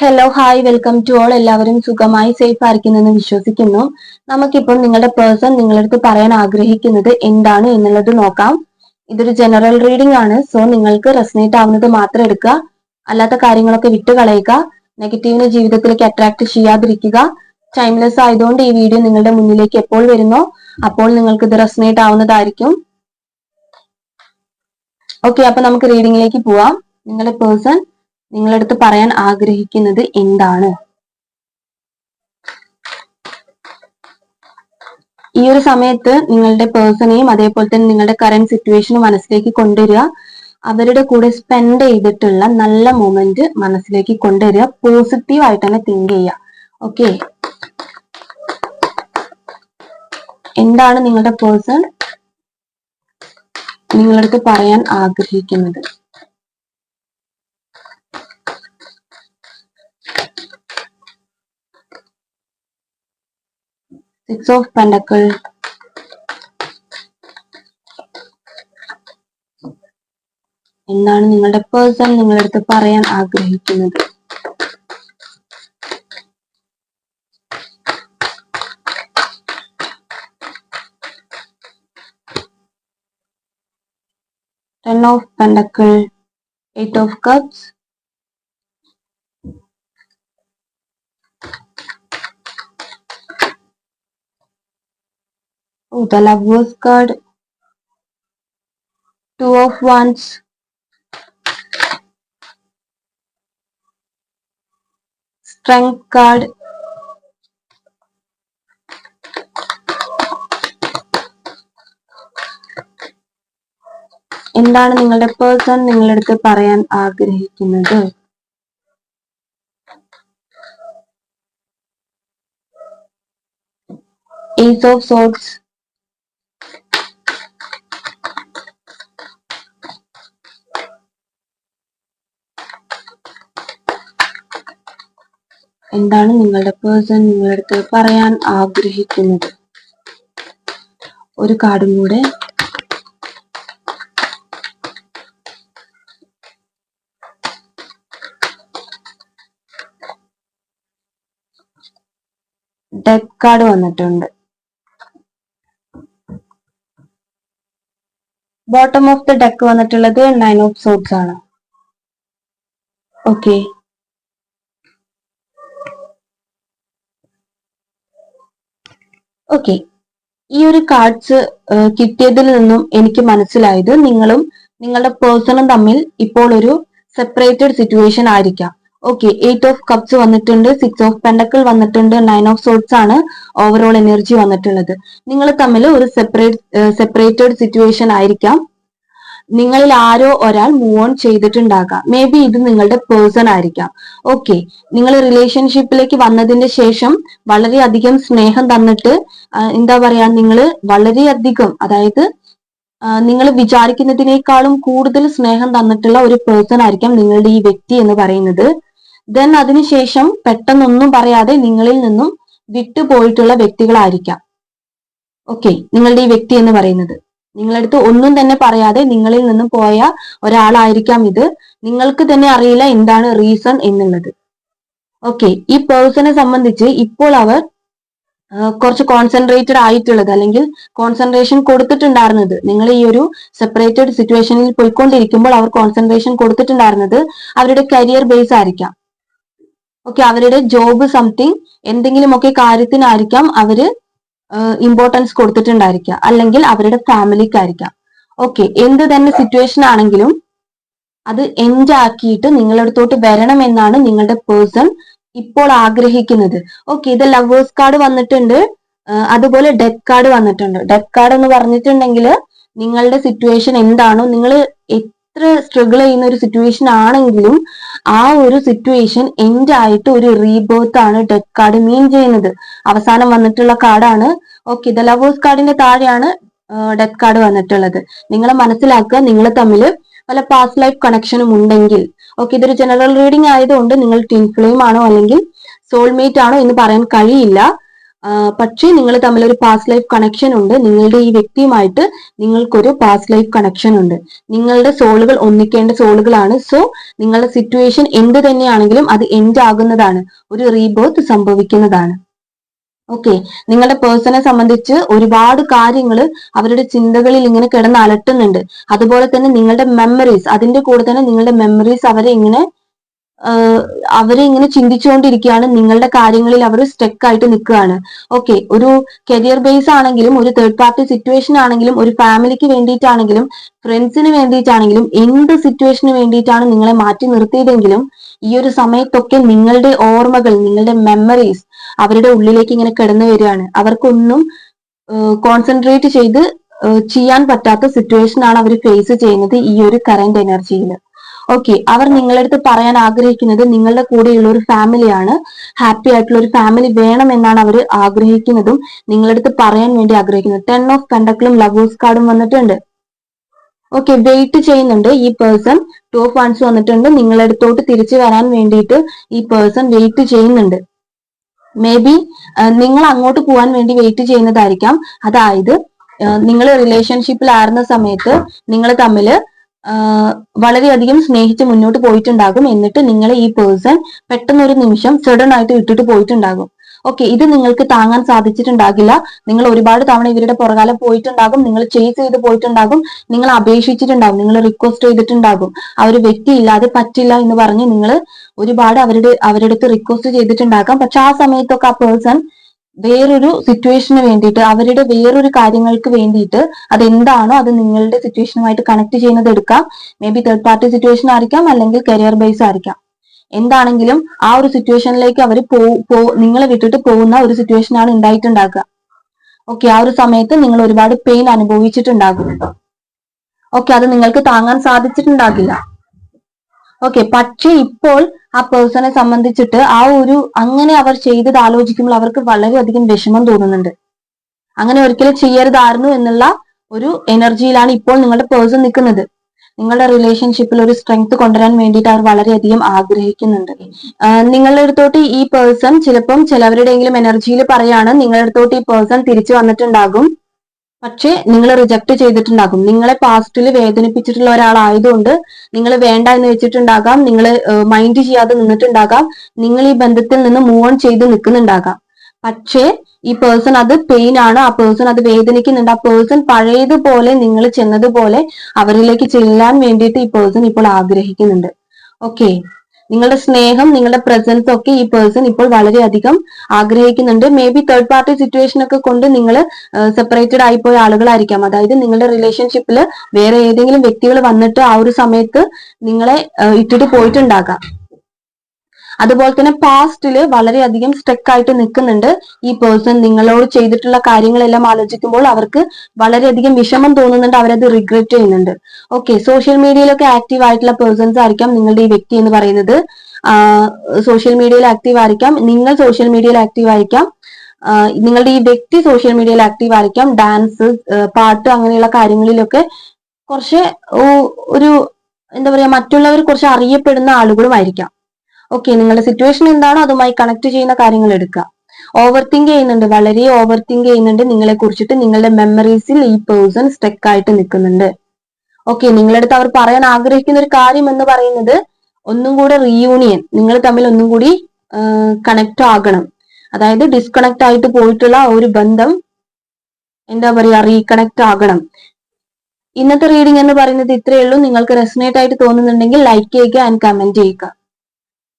Hello hi welcome to all എല്ലാവരും സുഖമായി safe ആയിരിക്കുന്നെന്ന് വിശ്വസിക്കുന്നു. നമുക്കിപ്പോൾ നിങ്ങളുടെ പേഴ്സൺ നിങ്ങളടുത്ത് പറയാൻ ആഗ്രഹിക്കുന്നത് എന്താണ് എന്നുള്ളത് നോക്കാം. ഇതൊരു ജനറൽ റീഡിംഗ് ആണ്. സോ നിങ്ങൾക്ക് റെസനേറ്റ് ആവുന്നത് മാത്രം എടുക്കുക. അല്ലാത്ത കാര്യങ്ങളൊക്കെ വിട്ടു കളയുക. നെഗറ്റീവിനെ ജീവിതത്തിലേക്ക് അട്രാക്ട് ചെയ്യാതിരിക്കുക. ടൈംലെസ് ആയതുകൊണ്ട് ഈ വീഡിയോ നിങ്ങളുടെ മുന്നിലേക്ക് എപ്പോൾ വരുന്നോ അപ്പോൾ നിങ്ങൾക്ക് ഇത് റെസനേറ്റ് ആവുന്നതായിരിക്കും. ഓക്കെ അപ്പൊ നമുക്ക് റീഡിംഗിലേക്ക് പോവാം. നിങ്ങളുടെ പേഴ്സൺ നിങ്ങളടുത്ത് പറയാൻ ആഗ്രഹിക്കുന്നത് എന്താണ്? ഈ ഒരു സമയത്ത് നിങ്ങളുടെ പേഴ്സണെയും അതേപോലെ തന്നെ നിങ്ങളുടെ കറന്റ് സിറ്റുവേഷനും മനസ്സിലേക്ക് കൊണ്ടുവരിക. അവരുടെ കൂടെ സ്പെൻഡ് ചെയ്തിട്ടുള്ള നല്ല മൊമെന്റ് മനസ്സിലേക്ക് കൊണ്ടുവരിക. പോസിറ്റീവ് ആയിട്ട് തന്നെ തിങ്ക് ചെയ്യുക. ഓക്കെ എന്താണ് നിങ്ങളുടെ പേഴ്സൺ നിങ്ങളടുത്ത് പറയാൻ ആഗ്രഹിക്കുന്നത്. സിക്സ് ഓഫ് പെൻഡക്കിൾ എന്താണ് നിങ്ങളുടെ പേഴ്സൺ നിങ്ങളുടെ അടുത്ത് പറയാൻ ആഗ്രഹിക്കുന്നത്? Ten of pentacle eight of cups Oh, the Lovers card. Two of Wands. Strength card. എന്താണ് നിങ്ങളുടെ പേഴ്സൺ നിങ്ങളുടെ അടുത്ത് പറയാൻ ആഗ്രഹിക്കുന്നത് of Swords. എന്താണ് നിങ്ങളുടെ പേഴ്സൺ നിങ്ങളുടെ അടുത്ത് പറയാൻ ആഗ്രഹിക്കുന്നത്? ഒരു കാർഡും കൂടെ. ഡെത്ത് കാർഡ് വന്നിട്ടുണ്ട്. ബോട്ടം ഓഫ് ദ ഡെക്ക് വന്നിട്ടുള്ളത് നയൻ ഓഫ് സോഡ്സ് ആണ്. ഓക്കെ. ഓക്കെ ഈ ഒരു കാർഡ്സ് കിട്ടിയതിൽ നിന്നും എനിക്ക് മനസ്സിലായത് നിങ്ങളും നിങ്ങളുടെ പേഴ്സണും തമ്മിൽ ഇപ്പോൾ ഒരു സെപ്പറേറ്റഡ് സിറ്റുവേഷൻ ആയിരിക്കാം. ഓക്കെ എയ്റ്റ് ഓഫ് കപ്സ് വന്നിട്ടുണ്ട് സിക്സ് ഓഫ് പെൻഡക്കിൾ വന്നിട്ടുണ്ട് നയൻ ഓഫ് സോട്സ് ആണ് ഓവറോൾ എനർജി വന്നിട്ടുള്ളത്. നിങ്ങൾ തമ്മിൽ ഒരു സെപ്പറേറ്റ് സെപ്പറേറ്റഡ് സിറ്റുവേഷൻ ആയിരിക്കാം. നിങ്ങളിൽ ആരോ ഒരാൾ മൂവ് ഓൺ ചെയ്തിട്ടുണ്ടാകാം. മേ ബി ഇത് നിങ്ങളുടെ പേഴ്സൺ ആയിരിക്കാം. ഓക്കെ നിങ്ങൾ റിലേഷൻഷിപ്പിലേക്ക് വന്നതിന് ശേഷം വളരെയധികം സ്നേഹം തന്നിട്ട് എന്താ പറയാ നിങ്ങൾ വളരെയധികം അതായത് നിങ്ങൾ വിചാരിക്കുന്നതിനേക്കാളും കൂടുതൽ സ്നേഹം തന്നിട്ടുള്ള ഒരു പേഴ്സൺ ആയിരിക്കാം നിങ്ങളുടെ ഈ വ്യക്തി എന്ന് പറയുന്നത്. ദെൻ അതിനുശേഷം പെട്ടെന്നൊന്നും പറയാതെ നിങ്ങളിൽ നിന്നും വിട്ടുപോയിട്ടുള്ള വ്യക്തികളായിരിക്കാം. ഓക്കെ നിങ്ങളുടെ ഈ വ്യക്തി എന്ന് പറയുന്നത്. നിങ്ങളടുത്ത് ഒന്നും തന്നെ പറയാതെ നിങ്ങളിൽ നിന്നും പോയ ഒരാളായിരിക്കാം ഇത്. നിങ്ങൾക്ക് തന്നെ അറിയില്ല എന്താണ് റീസൺ എന്നുള്ളത്. ഓക്കെ ഈ പേഴ്സണെ സംബന്ധിച്ച് ഇപ്പോൾ അവർ കുറച്ച് കോൺസെൻട്രേറ്റഡ് ആയിട്ടുള്ളത് അല്ലെങ്കിൽ കോൺസെൻട്രേഷൻ കൊടുത്തിട്ടുണ്ടായിരുന്നത്. നിങ്ങൾ ഈ ഒരു സെപ്പറേറ്റഡ് സിറ്റുവേഷനിൽ പോയിക്കൊണ്ടിരിക്കുമ്പോൾ അവർ കോൺസെൻട്രേഷൻ കൊടുത്തിട്ടുണ്ടായിരുന്നത് അവരുടെ കരിയർ ബേസ് ആയിരിക്കാം. ഓക്കെ അവരുടെ ജോബ് സംതിങ് എന്തെങ്കിലുമൊക്കെ കാര്യത്തിനായിരിക്കാം അവർ ഇമ്പോർട്ടൻസ് കൊടുത്തിട്ടുണ്ടായിരിക്കാം. അല്ലെങ്കിൽ അവരുടെ ഫാമിലിക്കായിരിക്കാം ഓക്കെ എന്ത് തന്നെ സിറ്റുവേഷൻ ആണെങ്കിലും അത് എൻഡ് ആക്കിയിട്ട് നിങ്ങളടുത്തോട്ട് വരണമെന്നാണ് നിങ്ങളുടെ പേഴ്സൺ ഇപ്പോൾ ആഗ്രഹിക്കുന്നത്. ഓക്കെ ഇത് ലവേഴ്സ് കാർഡ് വന്നിട്ടുണ്ട്. അതുപോലെ ഡെത്ത് കാർഡ് വന്നിട്ടുണ്ട്. ഡെത്ത് കാർഡ് എന്ന് പറഞ്ഞിട്ടുണ്ടെങ്കിൽ നിങ്ങളുടെ സിറ്റുവേഷൻ എന്താണോ നിങ്ങൾ എത്ര സ്ട്രഗിൾ ചെയ്യുന്ന ഒരു സിറ്റുവേഷൻ ആണെങ്കിലും ആ ഒരു സിറ്റുവേഷൻ എൻഡ് ആയിട്ട് ഒരു റീബേർത്ത് ആണ് ഡെത്ത് കാർഡ് മീൻ ചെയ്യുന്നത്. അവസാനം വന്നിട്ടുള്ള കാർഡാണ് ഓക്കെ ദ ലവേഴ്സ് കാർഡിന്റെ താഴെയാണ് ഡെത്ത് കാർഡ് വന്നിട്ടുള്ളത്. നിങ്ങളെ മനസ്സിലാക്കുക നിങ്ങൾ തമ്മിൽ പല പാസ്റ്റ് ലൈഫ് കണക്ഷനും ഉണ്ടെങ്കിൽ. ഓക്കെ ഇതൊരു ജനറൽ റീഡിംഗ് ആയതുകൊണ്ട് നിങ്ങൾ ഫ്ലെയിം ആണോ അല്ലെങ്കിൽ സോൾമേറ്റ് ആണോ എന്ന് പറയാൻ കഴിയില്ല. പക്ഷേ നിങ്ങൾ തമ്മിൽ ഒരു പാസ്റ്റ് ലൈഫ് കണക്ഷൻ ഉണ്ട്. നിങ്ങളുടെ ഈ വ്യക്തിയുമായിട്ട് നിങ്ങൾക്കൊരു പാസ്റ്റ് ലൈഫ് കണക്ഷൻ ഉണ്ട്. നിങ്ങളുടെ സോളുകൾ ഒന്നിക്കേണ്ട സോളുകളാണ് സോ നിങ്ങളുടെ സിറ്റുവേഷൻ എന്ത് തന്നെയാണെങ്കിലും അത് എൻഡ് ആകുന്നതാണ്. ഒരു റീബേർത്ത് സംഭവിക്കുന്നതാണ്. ഓക്കെ നിങ്ങളുടെ പേഴ്സണെ സംബന്ധിച്ച് ഒരുപാട് കാര്യങ്ങൾ അവരുടെ ചിന്തകളിൽ ഇങ്ങനെ കിടന്ന് അലട്ടുന്നുണ്ട്. അതുപോലെ തന്നെ നിങ്ങളുടെ മെമ്മറീസ് അതിന്റെ കൂടെ തന്നെ നിങ്ങളുടെ മെമ്മറീസ് അവരെ ഇങ്ങനെ അവരെ ഇങ്ങനെ ചിന്തിച്ചുകൊണ്ടിരിക്കുകയാണ്. നിങ്ങളുടെ കാര്യങ്ങളിൽ അവർ സ്റ്റെക്ക് ആയിട്ട് നിൽക്കുകയാണ്. ഓക്കെ ഒരു കരിയർ ബേസ് ആണെങ്കിലും ഒരു തേർഡ് പാർട്ടി സിറ്റുവേഷൻ ആണെങ്കിലും ഒരു ഫാമിലിക്ക് വേണ്ടിയിട്ടാണെങ്കിലും ഫ്രണ്ട്സിന് വേണ്ടിയിട്ടാണെങ്കിലും എന്ത് സിറ്റുവേഷന് വേണ്ടിയിട്ടാണ് നിങ്ങളെ മാറ്റി നിർത്തിയതെങ്കിലും ഈ ഒരു സമയത്തൊക്കെ നിങ്ങളുടെ ഓർമ്മകൾ നിങ്ങളുടെ മെമ്മറീസ് അവരുടെ ഉള്ളിലേക്ക് ഇങ്ങനെ കിടന്നു വരികയാണ്. അവർക്കൊന്നും കോൺസെൻട്രേറ്റ് ചെയ്ത് ചെയ്യാൻ പറ്റാത്ത സിറ്റുവേഷൻ ആണ് അവർ ഫേസ് ചെയ്യുന്നത് ഈ ഒരു കറന്റ് എനർജിയിൽ ഓക്കെ അവർ നിങ്ങളുടെ അടുത്ത് പറയാൻ ആഗ്രഹിക്കുന്നത് നിങ്ങളുടെ കൂടെയുള്ള ഒരു ഫാമിലിയാണ് ഹാപ്പി ആയിട്ടുള്ള ഒരു ഫാമിലി വേണം എന്നാണ് അവർ ആഗ്രഹിക്കുന്നതും നിങ്ങളുടെ അടുത്ത് പറയാൻ വേണ്ടി ആഗ്രഹിക്കുന്നത്. ടെൻ ഓഫ് കണ്ടക്ടിലും ലവേഴ്സ് കാർഡും വന്നിട്ടുണ്ട്. ഓക്കെ വെയിറ്റ് ചെയ്യുന്നുണ്ട് ഈ പേഴ്സൺ ടു ഓഫ് വൺസ് വന്നിട്ടുണ്ട്. നിങ്ങളുടെ അടുത്തോട്ട് തിരിച്ചു വരാൻ വേണ്ടിയിട്ട് ഈ പേഴ്സൺ വെയിറ്റ് ചെയ്യുന്നുണ്ട്. മേ ബി നിങ്ങൾ അങ്ങോട്ട് പോകാൻ വേണ്ടി വെയിറ്റ് ചെയ്യുന്നതായിരിക്കാം. അതായത് നിങ്ങൾ റിലേഷൻഷിപ്പിലായിരുന്ന സമയത്ത് നിങ്ങൾ തമ്മിൽ വളരെയധികം സ്നേഹിച്ച് മുന്നോട്ട് പോയിട്ടുണ്ടാകും. എന്നിട്ട് നിങ്ങളെ ഈ പേഴ്സൺ പെട്ടെന്ന് ഒരു നിമിഷം സഡൻ ആയിട്ട് വിട്ടിട്ട് പോയിട്ടുണ്ടാകും. ഓക്കെ ഇത് നിങ്ങൾക്ക് താങ്ങാൻ സാധിച്ചിട്ടുണ്ടാകില്ല. നിങ്ങൾ ഒരുപാട് തവണ ഇവരുടെ പുറകാലം പോയിട്ടുണ്ടാകും. നിങ്ങൾ ചേസ് ചെയ്ത് പോയിട്ടുണ്ടാകും. നിങ്ങൾ അപേക്ഷിച്ചിട്ടുണ്ടാകും. നിങ്ങൾ റിക്വസ്റ്റ് ചെയ്തിട്ടുണ്ടാകും. ആ ഒരു വ്യക്തി ഇല്ലാതെ പറ്റില്ല എന്ന് പറഞ്ഞ് നിങ്ങൾ ഒരുപാട് അവരുടെ അവരുടെ അടുത്ത് റിക്വസ്റ്റ് ചെയ്തിട്ടുണ്ടാകാം. പക്ഷെ ആ സമയത്തൊക്കെ ആ പേഴ്സൺ വേറൊരു സിറ്റുവേഷന് വേണ്ടിയിട്ട് അവരുടെ വേറൊരു കാര്യങ്ങൾക്ക് വേണ്ടിയിട്ട് അതെന്താണോ അത് നിങ്ങളുടെ സിറ്റുവേഷനുമായിട്ട് കണക്ട് ചെയ്യുന്നത് എടുക്കാം. Maybe third party situation ആയിരിക്കാം അല്ലെങ്കിൽ കരിയർ ബേസ് ആയിരിക്കാം. എന്താണെങ്കിലും ആ ഒരു സിറ്റുവേഷനിലേക്ക് അവർ പോ നിങ്ങളെ വിട്ടിട്ട് പോകുന്ന ഒരു സിറ്റുവേഷൻ ആണ് ഉണ്ടായിട്ടുണ്ടാക്കുക. ഓക്കെ ആ ഒരു സമയത്ത് നിങ്ങൾ ഒരുപാട് പെയിൻ അനുഭവിച്ചിട്ടുണ്ടാകും. ഓക്കെ അത് നിങ്ങൾക്ക് താങ്ങാൻ സാധിച്ചിട്ടുണ്ടാകില്ല. ഓക്കെ പക്ഷെ ഇപ്പോൾ ആ പേഴ്സണെ സംബന്ധിച്ചിട്ട് ആ ഒരു അങ്ങനെ അവർ ചെയ്തത് ആലോചിക്കുമ്പോൾ അവർക്ക് വളരെയധികം വിഷമം തോന്നുന്നുണ്ട്. അങ്ങനെ ഒരിക്കലും ചെയ്യരുതായിരുന്നു എന്നുള്ള ഒരു എനർജിയിലാണ് ഇപ്പോൾ നിങ്ങളുടെ പേഴ്സൺ നിൽക്കുന്നത്. നിങ്ങളുടെ റിലേഷൻഷിപ്പിൽ ഒരു സ്ട്രെങ്ത് കൊണ്ടുവരാൻ വേണ്ടിയിട്ട് അവർ വളരെയധികം ആഗ്രഹിക്കുന്നുണ്ട്. നിങ്ങളുടെ അടുത്തോട്ട് ഈ പേഴ്സൺ ചിലപ്പം ചിലവരുടെയെങ്കിലും എനർജിയിൽ പറയാണ് നിങ്ങളുടെ അടുത്തോട്ട് ഈ പേഴ്സൺ തിരിച്ചു വന്നിട്ടുണ്ടാകും. പക്ഷേ നിങ്ങൾ റിജക്ട് ചെയ്തിട്ടുണ്ടാകും. നിങ്ങളെ പാസ്റ്റിൽ വേദനിപ്പിച്ചിട്ടുള്ള ഒരാളായതുകൊണ്ട് നിങ്ങൾ വേണ്ട എന്ന് വെച്ചിട്ടുണ്ടാകാം. നിങ്ങൾ മൈൻഡ് ചെയ്യാതെ നിന്നിട്ടുണ്ടാകാം. നിങ്ങൾ ഈ ബന്ധത്തിൽ നിന്ന് മൂവ് ഓൺ ചെയ്ത് നിൽക്കുന്നുണ്ടാകാം. പക്ഷേ ഈ പേഴ്സൺ അത് പെയിൻ ആണ്. ആ പേഴ്സൺ അത് വേദനിക്കുന്നുണ്ട്. ആ പേഴ്സൺ പഴയതുപോലെ നിങ്ങൾ ചെന്നതുപോലെ അവരിലേക്ക് ചെല്ലാൻ വേണ്ടിയിട്ട് ഈ പേഴ്സൺ ഇപ്പോൾ ആഗ്രഹിക്കുന്നുണ്ട്. ഓക്കെ നിങ്ങളുടെ സ്നേഹം നിങ്ങളുടെ പ്രസൻസ് ഒക്കെ ഈ പേഴ്സൺ ഇപ്പോൾ വളരെയധികം ആഗ്രഹിക്കുന്നുണ്ട്. Maybe third party situation ഒക്കെ കൊണ്ട് നിങ്ങൾ സെപ്പറേറ്റഡ് ആയിപ്പോയ ആളുകളായിരിക്കാം. അതായത് നിങ്ങളുടെ റിലേഷൻഷിപ്പിൽ വേറെ ഏതെങ്കിലും വ്യക്തികൾ വന്നിട്ട് ആ ഒരു സമയത്ത് നിങ്ങളെ ഇട്ടിട്ട് പോയിട്ടുണ്ടാകാം. അതുപോലെ തന്നെ പാസ്റ്റിൽ വളരെയധികം സ്റ്റക്ക് ആയിട്ട് നിൽക്കുന്നുണ്ട്. ഈ പേഴ്സൺ നിങ്ങളോട് ചെയ്തിട്ടുള്ള കാര്യങ്ങളെല്ലാം ആലോചിക്കുമ്പോൾ അവർക്ക് വളരെയധികം വിഷമം തോന്നുന്നുണ്ട് അവരത് റിഗ്രറ്റ് ചെയ്യുന്നുണ്ട്. ഓക്കെ സോഷ്യൽ മീഡിയയിലൊക്കെ ആക്റ്റീവ് ആയിട്ടുള്ള പേഴ്സൺസ് ആയിരിക്കാം നിങ്ങളുടെ ഈ വ്യക്തി എന്ന് പറയുന്നത്. സോഷ്യൽ മീഡിയയിൽ ആക്റ്റീവ് ആയിരിക്കാം നിങ്ങൾ സോഷ്യൽ മീഡിയയിൽ ആക്റ്റീവ് ആയിരിക്കാം. നിങ്ങളുടെ ഈ വ്യക്തി സോഷ്യൽ മീഡിയയിൽ ആക്റ്റീവ് ആയിരിക്കാം. ഡാൻസ് പാട്ട് അങ്ങനെയുള്ള കാര്യങ്ങളിലൊക്കെ കുറച്ച് ഒരു എന്താ പറയാ മറ്റുള്ളവർ കുറച്ച് അറിയപ്പെടുന്ന ആളുകളും ആയിരിക്കാം ഓക്കെ നിങ്ങളുടെ സിറ്റുവേഷൻ എന്താണോ അതുമായി കണക്ട് ചെയ്യുന്ന കാര്യങ്ങൾ എടുക്കുക. ഓവർ തിങ്ക് ചെയ്യുന്നുണ്ട് വളരെ ഓവർ തിങ്ക് ചെയ്യുന്നുണ്ട്. നിങ്ങളെ കുറിച്ചിട്ട് നിങ്ങളുടെ മെമ്മറീസിൽ ഈ പേഴ്സൺ സ്റ്റെക്ക് ആയിട്ട് നിൽക്കുന്നുണ്ട്. ഓക്കെ നിങ്ങളടുത്ത് അവർ പറയാൻ ആഗ്രഹിക്കുന്ന ഒരു കാര്യം എന്ന് പറയുന്നത് ഒന്നും കൂടെ റീയൂണിയൻ നിങ്ങൾ തമ്മിൽ ഒന്നും കൂടി കണക്ട് ആകണം. അതായത് ഡിസ്കണക്ട് ആയിട്ട് പോയിട്ടുള്ള ഒരു ബന്ധം എന്താ പറയാ റീകണക്ട് ആകണം. ഇന്നത്തെ റീഡിംഗ് എന്ന് പറയുന്നത് ഇത്രയേ ഉള്ളൂ. നിങ്ങൾക്ക് റെസനേറ്റ് ആയിട്ട് തോന്നുന്നുണ്ടെങ്കിൽ ലൈക്ക് ചെയ്യുക ആൻഡ് കമന്റ് ചെയ്യുക.